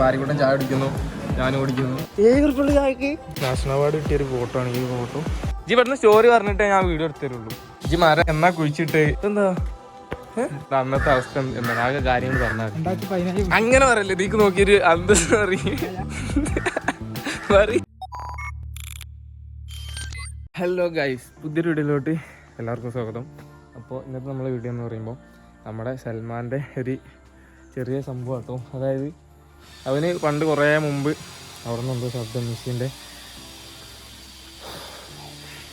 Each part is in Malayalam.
പാരിക്കൂട്ടം ചായ കുടിക്കുന്നു ഞാനും കുടിക്കുന്നു. ഏഴുറുപ്പുള്ള ചായക്ക് നാഷണൽ അവാർഡ് കിട്ടിയ ഒരു ഫോട്ടോ ആണ് ഈ ഫോട്ടോ. ജി പെട്ടെന്ന് സ്റ്റോറി പറഞ്ഞിട്ടേ ഞാൻ വീഡിയോ എടുത്തരുള്ളൂ ജി മരം എന്നാ കുഴിച്ചിട്ട്? എന്താ അന്നത്തെ അവസ്ഥ. എന്താണ് ആകെ കാര്യങ്ങൾ പറഞ്ഞാൽ അങ്ങനെ പറയല്ലേ നീക്ക് നോക്കിയൊരു അന്തസ് ഹലോ ഗൈസ് പുതിയൊരു വീഡിയോയിലോട്ട് എല്ലാവർക്കും സ്വാഗതം. അപ്പോൾ ഇന്നത്തെ നമ്മളെ വീഡിയോ എന്ന് പറയുമ്പോൾ നമ്മുടെ സൽമാന്റെ ഒരു ചെറിയ സംഭവം കേട്ടോ. അതായത് അവന് പണ്ട് കുറേ മുമ്പ് അവിടെ നിന്ന് എന്തോ ശബ്ദം മിസ്സിന്റെ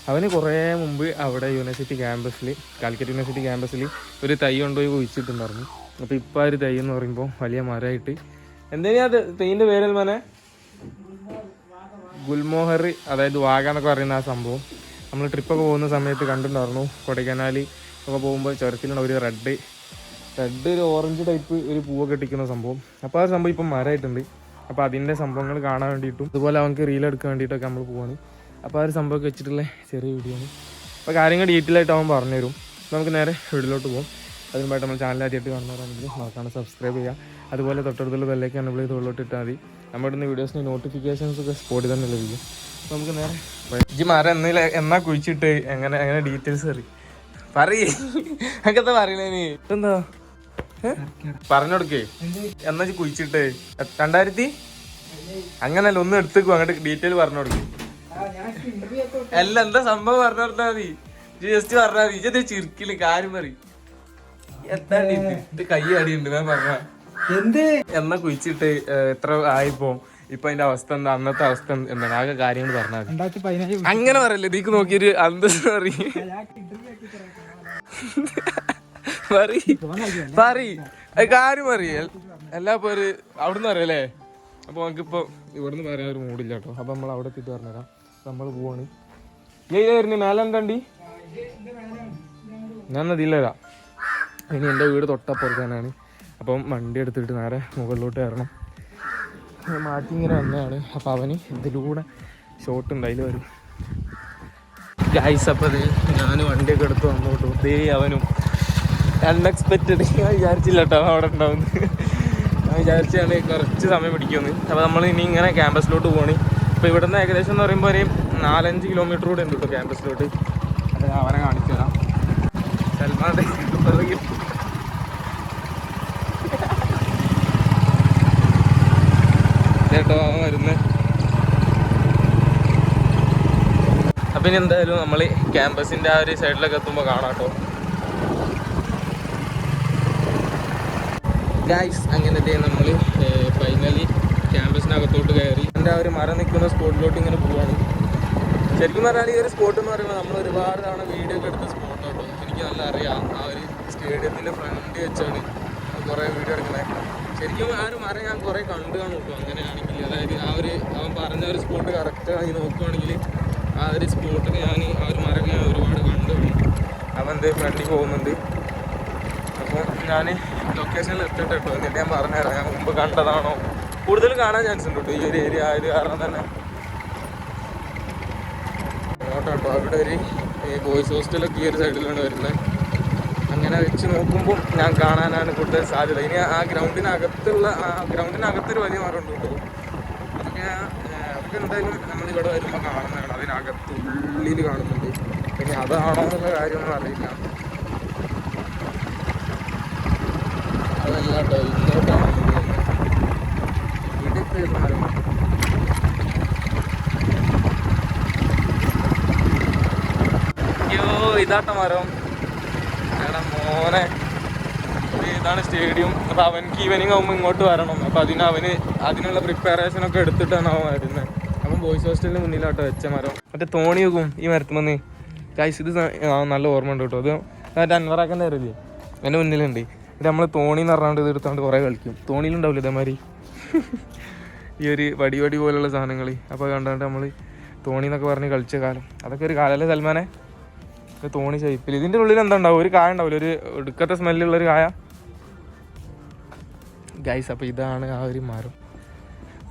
അവന് കുറേ മുമ്പ് അവിടെ യൂണിവേഴ്സിറ്റി ക്യാമ്പസിൽ കാലിക്കറ്റ് യൂണിവേഴ്സിറ്റി ക്യാമ്പസിൽ ഒരു തൈ കൊണ്ടുപോയി കുഴിച്ചിട്ടുണ്ടായിരുന്നു. അപ്പോൾ ആ ഒരു തൈ എന്ന് പറയുമ്പോൾ വലിയ മരമായിട്ട്. എന്തിനാ അത്? തൈന്റെ പേരൽമാനെ ഗുൽമോഹർ അതായത് വാഗ എന്നൊക്കെ പറയുന്ന ആ സംഭവം. നമ്മൾ ട്രിപ്പൊക്കെ പോകുന്ന സമയത്ത് കണ്ടിട്ടുണ്ടായിരുന്നു. കൊടൈക്കനാൽ ഒക്കെ പോകുമ്പോൾ ചുരത്തിലുള്ള ഒരു റെഡ് റെഡ് ഒരു ഓറഞ്ച് ടൈപ്പ് ഒരു പൂവൊക്കെ ഇട്ടിക്കുന്ന സംഭവം. അപ്പോൾ ആ സംഭവം ഇപ്പം മരമായിട്ടുണ്ട് അപ്പോൾ അതിന്റെ സംഭവങ്ങൾ കാണാൻ വേണ്ടിയിട്ടും അതുപോലെ അവർക്ക് റീൽ എടുക്കാൻ വേണ്ടിയിട്ടൊക്കെ നമ്മൾ പോവാണ്. അപ്പോൾ ആ ഒരു സംഭവമൊക്കെ വെച്ചിട്ടുള്ള ചെറിയ വീഡിയോ ആണ്. അപ്പോൾ കാര്യങ്ങൾ ഡീറ്റെയിൽ ആയിട്ട് അവൻ പറഞ്ഞു തരും നമുക്ക് നേരെ വീട്ടിലോട്ട് പോകും അതിനുമായിട്ട് നമ്മൾ ചാനൽ ആദ്യമായിട്ട് കാണുന്നവരാണെങ്കിൽ നോക്കാണ് സബ്സ്ക്രൈബ് ചെയ്യുക. അതുപോലെ തൊട്ടടുത്തുള്ള ബെല്ലേക്ക് എനബിൾ ചെയ്ത് ഉള്ളിട്ട് ഇട്ടാൽ മതി. നമ്മുടെ ഇന്ന് വീഡിയോസിന് നോട്ടിഫിക്കേഷൻസ് ഒക്കെ സ്പോട്ടിൽ തന്നെ ലഭിക്കും. നമുക്ക് നേരെ ജി മരം എന്നില്ല എന്നാ കുഴിച്ചിട്ട്? എങ്ങനെ എങ്ങനെ ഡീറ്റെയിൽസ് അറിയും പറയേ. അങ്ങനത്തെ പറയണേ? എന്താ പറഞ്ഞു കൊടുക്കേ എന്നാ കുഴിച്ചിട്ട്? രണ്ടായിരത്തി? അങ്ങനല്ല ഒന്ന് എടുത്തേക്കും അങ്ങോട്ട് ഡീറ്റെയിൽ പറഞ്ഞു കൊടുക്കേ അല്ല എന്താ സംഭവം പറഞ്ഞു കൊടുത്താൽ മതി. ജസ്റ്റ് പറഞ്ഞാൽ മതി. ഇജ്ജത് ചിരിക്കില്ല കാര്യം പറയും. എത്ര ഇത് കൈ അടിയുണ്ട് ഞാൻ പറഞ്ഞ എന്ത്? എന്നാ കുഴിച്ചിട്ട് എത്ര ആയിപ്പോ? ഇപ്പൊ അതിന്റെ അവസ്ഥ എന്താ? അന്നത്തെ അവസ്ഥ എന്താണ്? ആകെ കാര്യങ്ങൾ പറഞ്ഞാൽ അങ്ങനെ പറയല്ലേ? നീക്ക് നോക്കിയൊരു അന്തസ് പറയും. പറയ്. അത് കാര്യം പറയ് എല്ലാ പേര് അവിടുന്ന് അറിയാലേ അപ്പൊ നമുക്കിപ്പോ ഇവിടുന്ന് പറയാൻ ഒരു മൂടില്ല കേട്ടോ. അപ്പൊ നമ്മൾ അവിടെ എത്തിയിട്ട് പറഞ്ഞുതരാം. നമ്മൾ പോവാണ്. ഏതായിരുന്നു മേലെ എന്താണ്ടി? ഞാൻ നദിയിലരാ ഇനി എന്റെ വീട് തൊട്ടപ്പുറത്താനാണ് അപ്പം വണ്ടി എടുത്തിട്ട് നേരെ മുകളിലോട്ട് കയറണം. മാറ്റി ഇങ്ങനെ വന്നതാണ്. അപ്പം അവന് ഇതിലൂടെ ഷോട്ട് ഉണ്ട് അതിൽ വരും. ഗൈസ് അപ്പം ഞാൻ വണ്ടിയൊക്കെ എടുത്ത് വന്നോട്ടു. ദേ അവനും. അൺഎക്സ്പെക്റ്റഡ് ഞാൻ വിചാരിച്ചില്ല കേട്ടോ അവിടെ ഉണ്ടാവുന്നു ഞാൻ വിചാരിച്ചാണ് കുറച്ച് സമയം പിടിക്കുമെന്ന്. അപ്പോൾ നമ്മൾ ഇനി ഇങ്ങനെ ക്യാമ്പസിലോട്ട് പോകണി അപ്പോൾ ഇവിടുന്ന് ഏകദേശം എന്ന് പറയുമ്പോൾ ഒരു നാലഞ്ച് കിലോമീറ്റർ കൂടെ ഉണ്ട് കേട്ടോ ക്യാമ്പസിലോട്ട് അത് അവനെ കാണിച്ചു തരാം. സൽമാന്റെ പിറകിൽ കേട്ടോ അവൻ വരുന്നത് അപ്പം ഇനി എന്തായാലും നമ്മൾ ക്യാമ്പസിന്റെ ആ ഒരു സൈഡിലൊക്കെ എത്തുമ്പോൾ കാണാം കേട്ടോ. ഗായ്സ് അങ്ങനത്തെ നമ്മൾ ഫൈനലി ക്യാമ്പസിനകത്തോട്ട് കയറി. എന്റെ ആ ഒരു മരം നിൽക്കുന്ന സ്പോട്ടിലോട്ട് ഇങ്ങനെ പോവാണ്. ശരിക്കും പറഞ്ഞാൽ ഈ ഒരു സ്പോട്ട് എന്ന് പറയുമ്പോൾ നമ്മൾ ഒരുപാട് തവണ വീഡിയോ എടുത്ത സ്പോട്ടോട്ടോ എനിക്ക് നല്ല അറിയാം. ആ ഒരു സ്റ്റേഡിയത്തിന്റെ ഫ്രണ്ട് വെച്ചാണ് കുറേ വീഡിയോ എടുക്കുന്നത്. ശരിക്കും ആ ഒരു മരം ഞാൻ കുറേ കണ്ടു കാണും. കേട്ടോ അങ്ങനെയാണെങ്കിൽ അതായത് ആ ഒരു അവൻ പറഞ്ഞ ഒരു സ്പോട്ട് കറക്റ്റായി നോക്കുവാണെങ്കിൽ ആ ഒരു സ്പോട്ടൊക്കെ ഞാൻ ആ ഒരു മരം ഞാൻ ഒരുപാട് കണ്ടു അവന്റെ ഫ്രണ്ടിൽ പോകുന്നുണ്ട്. ഞാൻ ലൊക്കേഷനിൽ എത്തിയിട്ട് കേട്ടോ എന്നിട്ട് ഞാൻ പറഞ്ഞുതരാം. ഞാൻ മുമ്പ് കണ്ടതാണോ? കൂടുതൽ കാണാൻ ചാൻസ് ഉണ്ട് കേട്ടോ. ഈ ഒരു ഏരിയ ആയത് കാരണം തന്നെ. അങ്ങോട്ട് കേട്ടോ. അവിടെ ഒരു ഈ ബോയ്സ് ഹോസ്റ്റലൊക്കെ ഈ ഒരു സൈഡിലാണ് വരുന്നത്. അങ്ങനെ വെച്ച് നോക്കുമ്പോൾ ഞാൻ കാണാനാണ് കൂടുതൽ സാധ്യത. ഇനി ആ ഗ്രൗണ്ടിനകത്തുള്ള ആ ഗ്രൗണ്ടിനകത്തൊരു വലിയ മരം ഉണ്ട് കേട്ടോ. അതൊക്കെ അതൊക്കെ എന്തായാലും നമ്മളിവിടെ വരുമ്പോൾ കാണുന്നതാണ്. അതിനകത്ത് ഉള്ളിൽ കാണുന്നുണ്ട്. പിന്നെ അതാണോ എന്നുള്ള കാര്യമൊന്നും അറിയില്ല അതല്ല കേട്ടോ ഇങ്ങോട്ടാണ് ഇവിടുത്തെ മരം അയ്യോ ഇതാട്ട മരം. മോനെ. ഇത് ഇതാണ് സ്റ്റേഡിയം. അപ്പൊ അവൻക്ക് ഈവനിങ് ആകുമ്പോൾ ഇങ്ങോട്ട് വരണം. അപ്പൊ അതിന് അവന് അതിനുള്ള പ്രിപ്പറേഷൻ ഒക്കെ എടുത്തിട്ടാണ് അവൻ വരുന്നത് അവൻ ബോയ്സ് ഹോസ്റ്റലിന് മുന്നിലാട്ടോ വെച്ച മരം. മറ്റേ തോണി വെക്കും ഈ മരത്തുമെന്ന് ഗൈസ് ഇത് നല്ല ഓർമ്മ ഉണ്ട് കേട്ടോ. അത് മറ്റേ അൻവറാക്കന്റെ അറിയില്ലേ എന്റെ മുന്നിലുണ്ട്. ഇത് നമ്മൾ തോണി എന്ന് പറഞ്ഞാണ്ട് ഇത് എടുത്താണ്ട് കുറേ കളിക്കും. തോണിയിലുണ്ടാവില്ല ഇതേമാതിരി? ഈ ഒരു വടി വടി പോലുള്ള സാധനങ്ങൾ അപ്പോൾ കണ്ടുകൊണ്ട് നമ്മൾ തോണി എന്നൊക്കെ പറഞ്ഞ് കളിച്ച കാലം. അതൊക്കെ ഒരു കാലല്ലേ സൽമാനെ? തോണി ഷേപ്പിൽ ഇതിന്റെ ഉള്ളിൽ എന്താ ഉണ്ടാവും ഒരു കായ ഉണ്ടാവില്ല? ഒരു എടുക്കത്തെ സ്മെല്ലുള്ള ഒരു കായ? ഗൈസ് അപ്പോൾ ഇതാണ് ആ ഒരു മരം.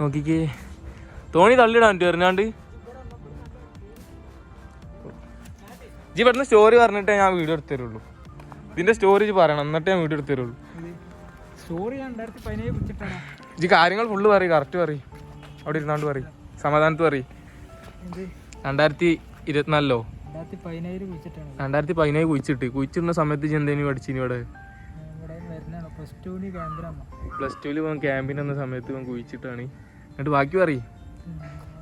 നോക്കിക്കേ. തോണി തള്ളിടാൻ പറ്റും എറിഞ്ഞാണ്ട് ജി പെട്ടെന്ന് സ്റ്റോറി പറഞ്ഞിട്ടേ ഞാൻ വീഡിയോ എടുത്തു തരുള്ളൂ ഇതിന്റെ സ്റ്റോറേജ് പറയണം എന്നിട്ടേ ഞാൻ വീഡിയോ എടുത്തു തരുള്ളൂ സ്റ്റോറി ഞാൻ രണ്ടായിരത്തി പതിനേഴ് കുറിച്ചിട്ടാണ് ഇജ്ജ് കാര്യങ്ങൾ ഫുള്ള് പറയും കറക്റ്റ് പറയും. അവിടെ ഇരുന്നാണ്ട് പറയും. സമാധാനത്ത് പറയും. രണ്ടായിരത്തി ഇരുപത്തിനാലിലോ? രണ്ടായിരത്തി പതിനേഴ് രണ്ടായിരത്തി കുഴിച്ചിട്ട്. കുഴിച്ചിടുന്ന സമയത്ത് ചെന്തേനി പഠിച്ചിനി ഇവിടെ? പ്ലസ് ടുവിൽ പോകാൻ ക്യാമ്പിന് വന്ന സമയത്ത് ഇവൻ കുഴിച്ചിട്ടാണ്. എന്നിട്ട് ബാക്കി പറയും.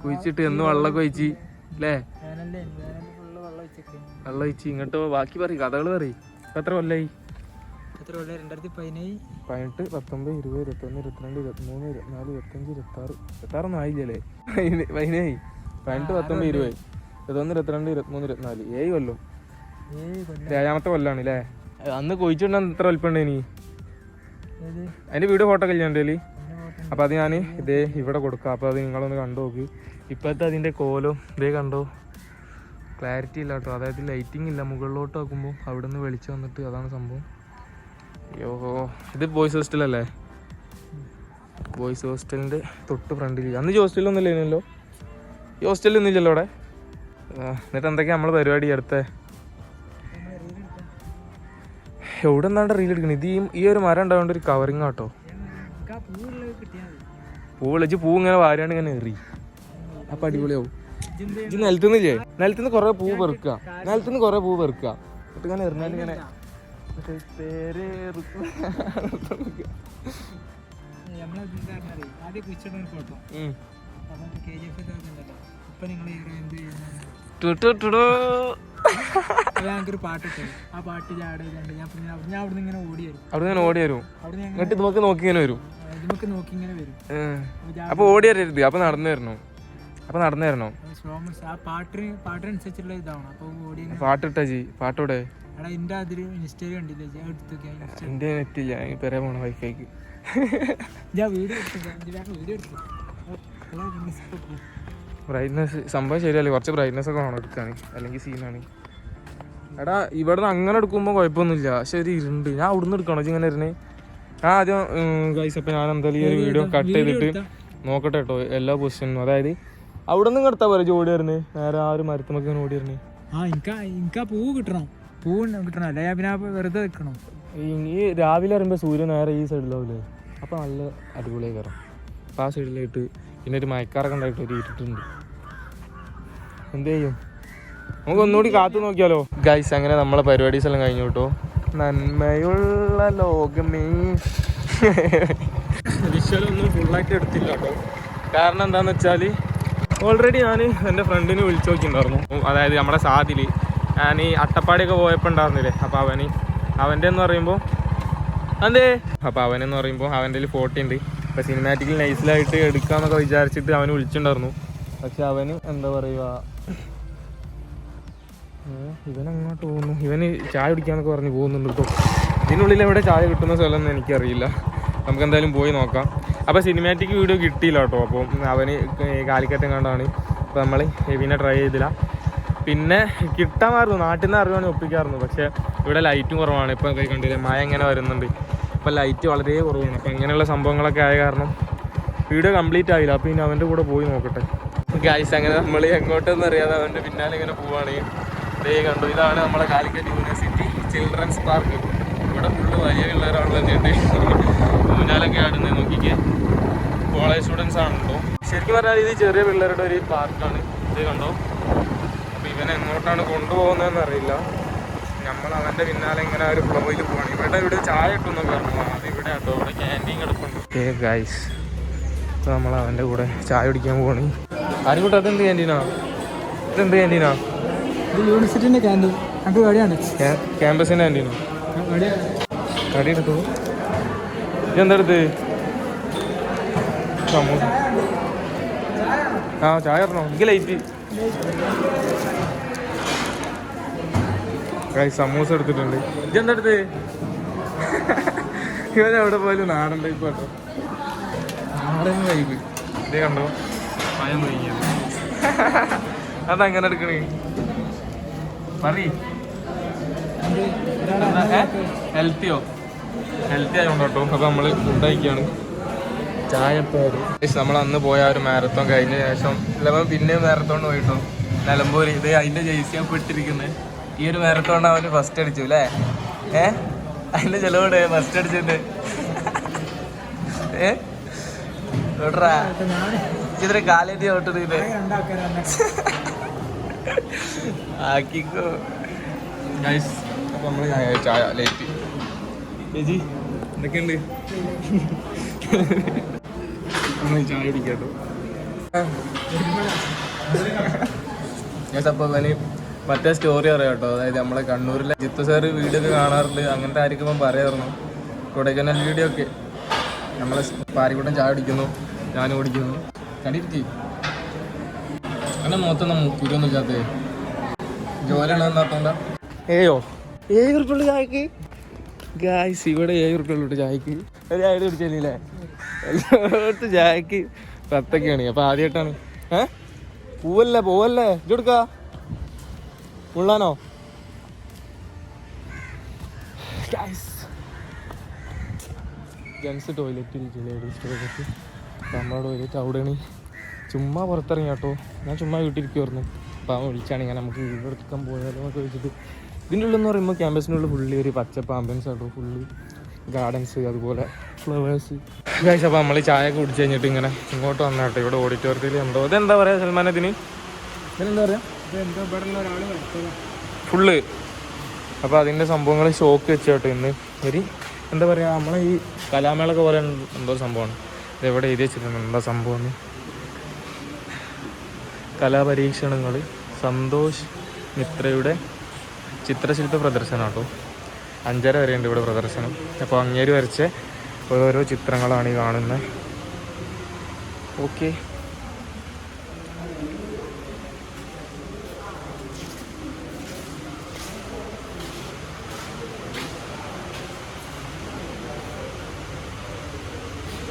കുഴിച്ചിട്ട് എന്ന് വെള്ളമൊക്കെ ഒഴിച്ച് അല്ലേ വെള്ളം ഒഴിച്ച് ഇങ്ങോട്ട് ബാക്കി പറയും കഥകൾ പറയും. എത്ര കൊല്ലായി? പതിനെട്ട് പത്തൊമ്പത് ഇരുപത് ഇരുപത്തൊന്ന് ഇരുപത്തിരണ്ട് ഇരുപത്തിമൂന്ന് ഇരുപത്തിനാല് ഇരുപത്തഞ്ച് ഇരുപത്താറ് ഇരുപത്താറൊന്നും ആയില്ലേ പതിനേ- പതിനേഴ്. പതിനെട്ട് പത്തൊമ്പത് ഇരുപത്. ഇരുപത്തൊന്ന് ഇരുപത്തിരണ്ട് ഇരുപത്തിമൂന്ന് ഇരുപത്തിനാല്. ഏഴ് കൊല്ലം. ഏഴ് കൊല്ലം. ഏഴാമത്തെ കൊല്ലാണ് അല്ലേ അന്ന് കൊഴിച്ചിട്ടുണ്ട എത്ര വലിപ്പമുണ്ട് ഇനി? അതിന്റെ വീട് ഫോട്ടോ ഒക്കെ അപ്പൊ അത് ഞാൻ ഇതേ ഇവിടെ കൊടുക്കാം. അപ്പൊ അത് നിങ്ങളൊന്ന് കണ്ടു നോക്ക്. ഇപ്പോഴത്തെ അതിന്റെ കോലം ഇതേ കണ്ടോ? ക്ലാരിറ്റി ഇല്ല കേട്ടോ അതായത് ലൈറ്റിംഗ് ഇല്ല. മുകളിലോട്ട് നോക്കുമ്പോൾ അവിടെ നിന്ന് വെളിച്ചം വന്നിട്ട് അതാണ് സംഭവം. അയ്യോ ഇത് ബോയ്സ് ഹോസ്റ്റലല്ലേ ബോയ്സ് ഹോസ്റ്റലിന്റെ തൊട്ട് ഫ്രണ്ടിൽ അന്ന് ഈ ഹോസ്റ്റലൊന്നും ഇല്ലല്ലോ ഈ ഹോസ്റ്റലിൽ ഒന്നുമില്ലല്ലോ അവിടെ? എന്നിട്ട് എന്തൊക്കെയാണ് നമ്മൾ പരിപാടി അടുത്തേ? എവിടെ നിന്നാണ്ട് റീൽ എടുക്കുന്നത് ഇത് ഈ ഈ ഒരു മരം ഉണ്ടാവേണ്ട ഒരു കവറിങ് ആട്ടോ പൂ വിളിച്ച് പൂ ഇങ്ങനെ വാരാണ്ട് ഇങ്ങനെ എറി. അപ്പൊ അടിപൊളിയാവും. ഇത് നിലത്തുനിന്നില്ലേ? നിലത്തുനിന്ന് കുറെ പൂ പെറുക്കുക നിലത്തുനിന്ന് കുറെ പൂ പെറുക്കുക എന്നിട്ട് ഇങ്ങനെ എറിഞ്ഞാൽ ഇങ്ങനെ പേര് അവിടെ- ഓടി വരും. എന്നിട്ട് നോക്കി ഇങ്ങനെ വരും. ഇതിമൊക്കെ നോക്കി ഇങ്ങനെ വരും. ഏഹ്. അപ്പൊ ഓടി വരരുത്. അപ്പൊ നടന്നു വരണം. അപ്പൊ നടന്നു ഇങ്ങനെ പാട്ടിട്ടാ ജി. പാട്ടോടെ എന്റെ നെറ്റില്ല പെരേ പോണ വൈഫൈക്ക്. ബ്രൈറ്റ്നസ് സംഭവം ശരിയല്ലേ? കുറച്ച് ബ്രൈറ്റ്നസ് ഒക്കെ വേണം എടുക്കാൻ അല്ലെങ്കിൽ സീനാണ് എടാ ഇവിടെ നിന്ന് അങ്ങനെ എടുക്കുമ്പോൾ കുഴപ്പമൊന്നുമില്ല. പക്ഷെ ഒരു ഇരുണ്ട്. ഞാൻ അവിടുന്ന് എടുക്കണോ ഇങ്ങനെ ഇരുന്നേ ഞാൻ ആദ്യം ഗൈസ് അപ്പം ഞാൻ എന്തായാലും ഈ ഒരു വീഡിയോ കട്ട് ചെയ്തിട്ട് നോക്കട്ടെ കേട്ടോ. എല്ലാ പൊസിഷനും അതായത് അവിടെ നിന്ന് കിടത്താ പോലെ ജോലി വരുന്നേ നേരെ ആ ഒരു മരത്തുമൊക്കെ ഇങ്ങനെ ഓടി വരുന്നേ ആ എനിക്ക് എനിക്ക് ആ പൂ കിട്ടണം. പൂ കിട്ടണം. അല്ലെ? പിന്നെ വെറുതെ വെക്കണം ഈ രാവിലെ വരുമ്പോൾ സൂര്യൻ നേരെ ഈ സൈഡിലാവില്ലേ അപ്പോൾ നല്ല അടിപൊളിയായി കയറാം അപ്പോൾ ആ സൈഡിലായിട്ട് പിന്നെ ഒരു മയക്കാറൊക്കെ ഉണ്ടായിട്ട് ഒരു ഇരുട്ടുണ്ട്. എന്ത് ചെയ്യും? നമുക്ക് ഒന്നുകൂടി കാത്തു നോക്കിയാലോ? ഗൈസ് അങ്ങനെ നമ്മളെ പരിപാടീസ് എല്ലാം കഴിഞ്ഞു കേട്ടോ. നന്മയുള്ള ലോകമേ. വിശ്വലൊന്നും ഫുള്ളായിട്ട് എടുത്തില്ല കേട്ടോ. കാരണം എന്താന്ന് വെച്ചാൽ ഓൾറെഡി ഞാൻ എന്റെ ഫ്രണ്ടിനെ വിളിച്ചു നോക്കിയിട്ടുണ്ടായിരുന്നു. അതായത് നമ്മുടെ സാതിൽ ഞാൻ ഈ അട്ടപ്പാടിയൊക്കെ പോയപ്പോൾ ഉണ്ടായിരുന്നില്ലേ? അപ്പോൾ അവന് അവന്റെ എന്ന് പറയുമ്പോൾ അതെ അപ്പോൾ അവനെന്ന് പറയുമ്പോൾ അവന്റെ ഫോട്ടോ ഉണ്ട്. അപ്പോൾ സിനിമാറ്റിക്കൽ നൈസിലായിട്ട് എടുക്കാമെന്നൊക്കെ വിചാരിച്ചിട്ട് അവന് വിളിച്ചിട്ടുണ്ടായിരുന്നു. പക്ഷെ അവന് എന്താ പറയുക ഇവനങ്ങോട്ട് പോകുന്നു. ഇവന് ചായ കുടിക്കാന്നൊക്കെ പറഞ്ഞ് പോകുന്നുണ്ട് ഇപ്പോൾ ഇതിനുള്ളിൽ എവിടെ ചായ കിട്ടുന്ന സ്ഥലം എന്ന് എനിക്കറിയില്ല. നമുക്ക് എന്തായാലും പോയി നോക്കാം. അപ്പോൾ സിനിമാറ്റിക് വീഡിയോ കിട്ടിയില്ല കേട്ടോ. അപ്പോൾ അവന് കാലിക്കറ്റം കണ്ടാണ്. അപ്പോൾ നമ്മൾ പിന്നെ ട്രൈ ചെയ്തില്ല. പിന്നെ കിട്ടാമായിരുന്നു. നാട്ടിൽ നിന്ന് അറിയുവാണെങ്കിൽ ഒപ്പിക്കാറുണ്ട് പക്ഷേ ഇവിടെ ലൈറ്റും കുറവാണ്. ഇപ്പോൾ കൈ കണ്ടില്ലേ? മഴ ഇങ്ങനെ വരുന്നുണ്ട്. അപ്പോൾ ലൈറ്റ് വളരെ കുറവാണ്. അപ്പോൾ ഇങ്ങനെയുള്ള സംഭവങ്ങളൊക്കെ ആയ കാരണം വീഡിയോ കംപ്ലീറ്റ് ആയില്ല. അപ്പോൾ ഇനി അവന്റെ കൂടെ പോയി നോക്കട്ടെ. ഗായ്സ് അങ്ങനെ നമ്മൾ എങ്ങോട്ടെന്ന് അറിയാതെ അവന്റെ പിന്നാലെ ഇങ്ങനെ പോവാണ്. ദേ കണ്ടു? ഇതാണ് നമ്മുടെ കാലിക്കറ്റ് യൂണിവേഴ്സിറ്റി ചിൽഡ്രൻസ് പാർക്ക്. ഇവിടെ ഫുള്ള് വലിയ പിള്ളേരാണ് തന്നെയുണ്ട് ഊഞ്ഞാലൊക്കെ ആടുന്നത് നോക്കിക്കേ. കോളേജ് സ്റ്റുഡൻസ് ആണല്ലോ. ശരിക്കും പറഞ്ഞാൽ ഇത് ചെറിയ പിള്ളേരുടെ ഒരു പാർക്കാണ് ഇത് കണ്ടോ? അപ്പോൾ ഇവൻ എങ്ങോട്ടാണ് കൊണ്ടുപോകുന്നതെന്ന് അറിയില്ല. നമ്മൾ അവന്റെ പിന്നാലെ ഇങ്ങനെ ഒരു ഫ്ലോയിൽ പോവാണ്. ഇവിടെ ഇവിടെ ചായ കിട്ടുമെന്നൊക്കെ പറഞ്ഞു അത് ഇവിടെ കേട്ടോ ഇവിടെ ക്യാന്റീൻ കിടപ്പുണ്ട്. ഏ ഗൈസ് നമ്മൾ അവന്റെ കൂടെ ചായ കുടിക്കാൻ പോകണി ആരും കൂട്ടം അതെന്ത് ക്യാന്റീനാ ഇതെന്ത് ക്യാന്റീനാ ഇത് യൂണിവേഴ്സിറ്റിന്റെ ക്യാന്റീൻ ക്യാമ്പസിന്റെ ക്യാന്റീനോ കടി എടുത്തു? ഇതെന്തെടുത്ത്? സമൂസ ആ ചായ ഇറങ്ങോ എനിക്ക് ലൈറ്റ് സമൂസ എടുത്തിട്ടുണ്ട്. ഇതെന്തെടുത്ത്? ഇവരെവിടെ എവിടെ പോയാലും നാടൻ ടൈപ്പ് കേട്ടോ നാടൻ വൈബ് ഇതേ കണ്ടോ? പയം തുടങ്ങിയത് അതങ്ങനെ എടുക്കണേ? പറയോ. ഹെൽത്തിയോ ഹെൽത്തി ആയതുകൊണ്ട് കേട്ടോ. അപ്പോൾ നമ്മൾ ഫുഡ് കഴിക്കുകയാണ് ചായ നമ്മൾ അന്ന് പോയ ഒരു മാരത്തോൺ കഴിഞ്ഞ ശേഷം ഇല്ലവൻ പിന്നെ മാരത്തോൺ പോയിട്ടോ. നിലമ്പൂർ ഇത് അതിന്റെ ജേഴ്സി പെട്ടിരിക്കുന്നത് ഈ ഒരു മാരത്തോൺ അവന് ഫസ്റ്റ് അടിച്ചു അല്ലേ? ഏ? അതിന്റെ ചെലവിടെ ഫസ്റ്റ് അടിച്ചിട്ട്. ഏ? ഞാൻ ഇതിന് കാലേറ്റി രണ്ടാൾക്കാരാണ് ആക്കിക്കോ. അപ്പോൾ നമ്മൾ ചായ ലേറ്റ്. ചേച്ചി എന്തൊക്കെയുണ്ട്? നമ്മൾ ചായ കുടിക്കാട്ടോ. അപ്പോൾ അവന് മറ്റേ സ്റ്റോറി അറിയാം കേട്ടോ. അതായത് നമ്മളെ കണ്ണൂരിലെ ജിത്തു സാറ് വീഡിയോ ഒക്കെ കാണാറുണ്ട്. അങ്ങനത്തെ ആയിരിക്കും ഇപ്പം പറയാറുന്നു കൊടൈക്കനാൽ വീഡിയോ ഒക്കെ. നമ്മളെ പാരിക്കൂട്ടം ചായ കുടിക്കുന്നു. ഞാനും കുടിക്കുന്നു. കണ്ടിരിക്കേ. അങ്ങനെ മൊത്തം ഇല്ലാത്തേ ജോലിയാണ് എന്നാത്തോണ്ട ഏയോ? ഏഴ് ഉറുപ്പുള്ള ചായക്ക്? ഗായ്സ് ഇവിടെ ഏഴ് ഉറുപ്പുള്ളൂ ചായക്ക്. ഒരു ചായ കുടിച്ചില്ലേ എല്ലായിടത്തും ചായക്ക് പത്തൊക്കെയാണ്. അപ്പൊ ആദ്യമായിട്ടാണ്. ഏ? പൂവല്ലേ പോവല്ലേ? ഇതെടുക്ക ഉള്ളാനോ ജെൻസ് ടോയ്ലറ്റ് ഇരിക്കില്ലേ നമ്മുടെ ടോയ്ലറ്റ് അവിടെയാണ് ചുമ്മാ പുറത്തിറങ്ങി കേട്ടോ. ഞാൻ ചുമ്മാ വീട്ടിലിരിക്കുമായിരുന്നു അപ്പം അവൻ വിളിച്ചാണ് ഇങ്ങനെ നമുക്ക് വീട് എടുക്കാൻ പോയാലോ എന്നൊക്കെ വെച്ചിട്ട്. ഇതിന്റെ ഉള്ളിൽ എന്ന് പറയുമ്പോൾ ക്യാമ്പസിനുള്ള ഫുള്ളി ഒരു പച്ചപ്പ് ആംബിയൻസ് ആട്ടോ ഫുള്ളി ഗാർഡൻസ് അതുപോലെ ഫ്ലവേഴ്സ് ഗൈസ് അപ്പോൾ നമ്മൾ ചായ കുടിച്ച് കഴിഞ്ഞിട്ട് ഇങ്ങനെ ഇങ്ങോട്ട് വന്നാട്ടോ. ഇവിടെ ഓഡിറ്റോറിയത്തിൽ എന്തോ ഇതെന്താ പറയുക സൽമാൻ ഇതിന്? ഇതിനെന്താ പറയുക ഫുള്ള് അപ്പോൾ അതിന്റെ സംഭവങ്ങൾ ഷോക്ക് വെച്ച് കേട്ടോ ഇന്ന്. ഒരു എന്താ പറയുക നമ്മളെ ഈ കലാമേളൊക്കെ പോലെ എന്തോ സംഭവമാണ്. ഇതെവിടെ എഴുതി വെച്ചിട്ടുണ്ട്? എന്താ സംഭവം കലാപരീക്ഷണങ്ങൾ സന്തോഷ് മിത്രയുടെ ചിത്രശില്പ പ്രദർശനം കേട്ടോ അഞ്ചര വരെയുണ്ട് ഇവിടെ പ്രദർശനം. അപ്പോൾ അങ്ങേര് വരച്ച ഓരോരോ ചിത്രങ്ങളാണ് ഈ കാണുന്നത് ഓക്കെ.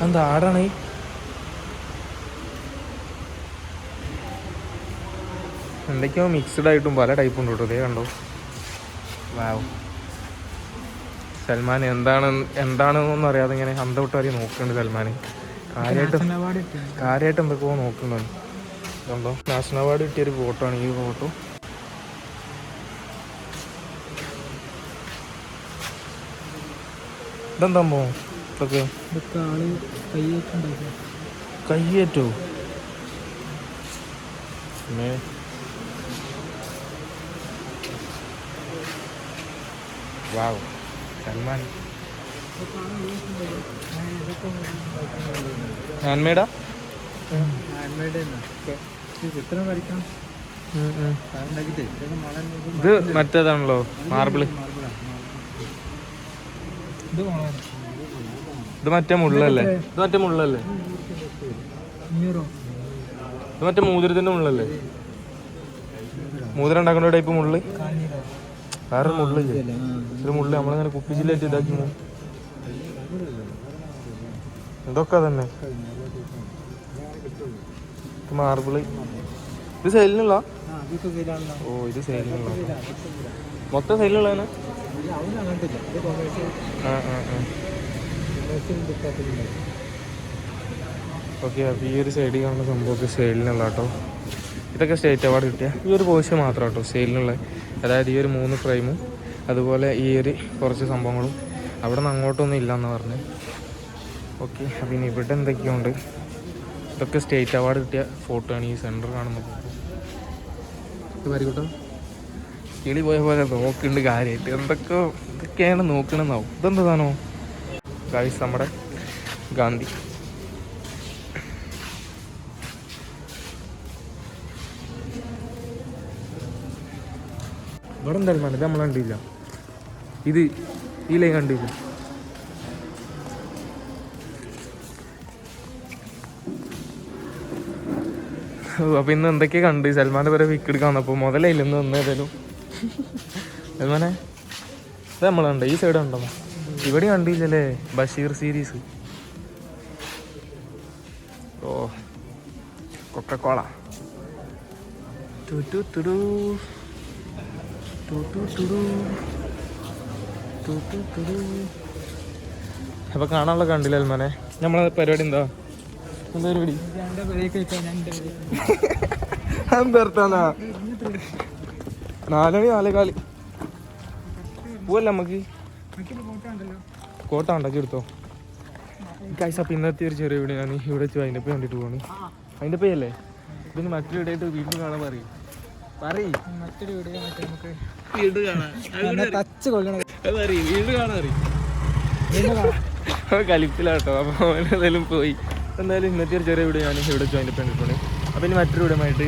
എന്താ ആടാണ്? എന്തൊക്കെയോ മിക്സ്ഡ് ആയിട്ടും പല ടൈപ്പ് ഉണ്ട് കേട്ടോ. ഇതേ കണ്ടോ? വാവ് സൽമാൻ എന്താണ് എന്താണെന്നൊന്നും അറിയാതെ ഇങ്ങനെ അന്തവിട്ട് വരെ നോക്കുന്നുണ്ട് സൽമാൻ കാര്യമായിട്ട് കാര്യമായിട്ട് എന്തൊക്കെയോ നോക്കുന്നുണ്ട്. കണ്ടോ നാഷണൽ അവാർഡ് കിട്ടിയൊരു ഫോട്ടോ ആണ് ഈ ഫോട്ടോ. ഇതെന്താ ഇതൊക്കെ കയ്യേറ്റോ വാവ് സൽമാൻ ഹാൻഡ്മെയ്ഡാ ഇത് മറ്റേതാണല്ലോ മാർബിൾ. ഇത് മറ്റേ മുള്ളല്ലേ? ഇത് മറ്റേ മുള്ളല്ലേ? ഇത് മറ്റേ മൂതിരത്തിന്റെ മുള്ളല്ലേ? മൂതിരം ഉണ്ടാക്കുന്ന ടൈപ്പ് മുള്ള്. വേറെ മുള്ളില്ലേ ഒരു മുള്ളി നമ്മളിങ്ങനെ കുപ്പിച്ചില്ലായിട്ട് ഇതാക്കി എന്തൊക്കെ തന്നെ മാർബിൾ ഇത് സെയിലിനുള്ള ഓ ഇത് സെയിലിനുള്ള മൊത്തം സെയിലുള്ളതാണ് ഓക്കെ അപ്പോൾ ഈ ഒരു സൈഡിൽ കാണുന്ന സംഭവമൊക്കെ സെയിലിനുള്ള കേട്ടോ. ഇതൊക്കെ സ്റ്റേറ്റ് അവാർഡ് കിട്ടിയ. ഈ ഒരു പോർഷൻ മാത്രം കേട്ടോ സെയിലിനുള്ള അതായത് ഈ ഒരു മൂന്ന് ഫ്രെയിമും അതുപോലെ ഈ ഒരു കുറച്ച് സംഭവങ്ങളും അവിടെ നിന്ന് അങ്ങോട്ടൊന്നും ഇല്ലയെന്ന് പറഞ്ഞ്. ഓക്കെ അപ്പം ഇനി ഇവിടെ എന്തൊക്കെയുണ്ട്? ഇതൊക്കെ സ്റ്റേറ്റ് അവാർഡ് കിട്ടിയ ഫോട്ടോ ആണ് ഈ സെന്റർ കാണുന്നത്. ഇത് കിളി പോയ പോലെ നോക്കുന്നുണ്ട് കാര്യമായിട്ട് എന്തൊക്കെ ഇതൊക്കെയാണ് നോക്കണമെന്നാവും ഇതെന്താണോ ഗായ്സ് നമ്മുടെ ഗാന്ധി. ഇവിടെ എന്തായാലും വേണ്ട ഇത് നമ്മൾ കണ്ടില്ല. ഇത് ഈ ലൈൻ കണ്ടില്ല. അപ്പൊ ഇന്ന് എന്തൊക്കെയാ കണ്ട്? സൽമാന്റെ പേരെ പിക്ക് എടുക്കാൻ വന്നപ്പോൾ മുതലായില്ല ഇന്ന് ഏതായാലും. സൽമാനെ ഇത് നമ്മളുണ്ട് ഈ സൈഡ് ഉണ്ടോ ഇവിടെ കണ്ടില്ലല്ലേ? ബഷീർ സീരീസ് ഓ Coca Cola two two. Two. അപ്പൊ കാണാനുള്ള കണ്ടില്ല അൽമാനെ. നമ്മളെ പരിപാടി എന്താ? എന്താ പരിപാടി? എന്തെടുത്താന്നാ നാലണി നാലേകാൽ. പോവല്ല നമുക്ക് കോട്ട ഉണ്ടാക്കി എടുത്തോ? ഗൈസ് അപ്പോൾ ഇന്നത്തെ ഒരു ചെറിയ വീട് ഞാൻ ഇവിടെ വെച്ച് അതിന്റെ പേ കണ്ടിട്ട് പോവാണ്. അതിന്റെ പേ അല്ലേ പിന്നെ മറ്റൊരു വീടായിട്ട് വീട്ടിൽ കാണാൻ പറയും. മറ്റൊരു നമുക്ക്. കാണാൻ ടച്ച് കൊല്ലണം അതറിയും. വീണ്ടും കാണാൻ അറിയും. വീണ്ടും കാണാം. അവൻ കലിപ്പിലാട്ടോ അപ്പോൾ എന്തായാലും പോയി. എന്തായാലും ഇന്നത്തെ ഒരു ചെറിയ വീഡിയോ ഞാൻ ഇവിടെ ജോയിൻ ചെയ്തിട്ടുണ്ട്. അപ്പൊ അപ്പോൾ ഇനി മറ്റൊരു വീഡിയോ ആയിട്ട്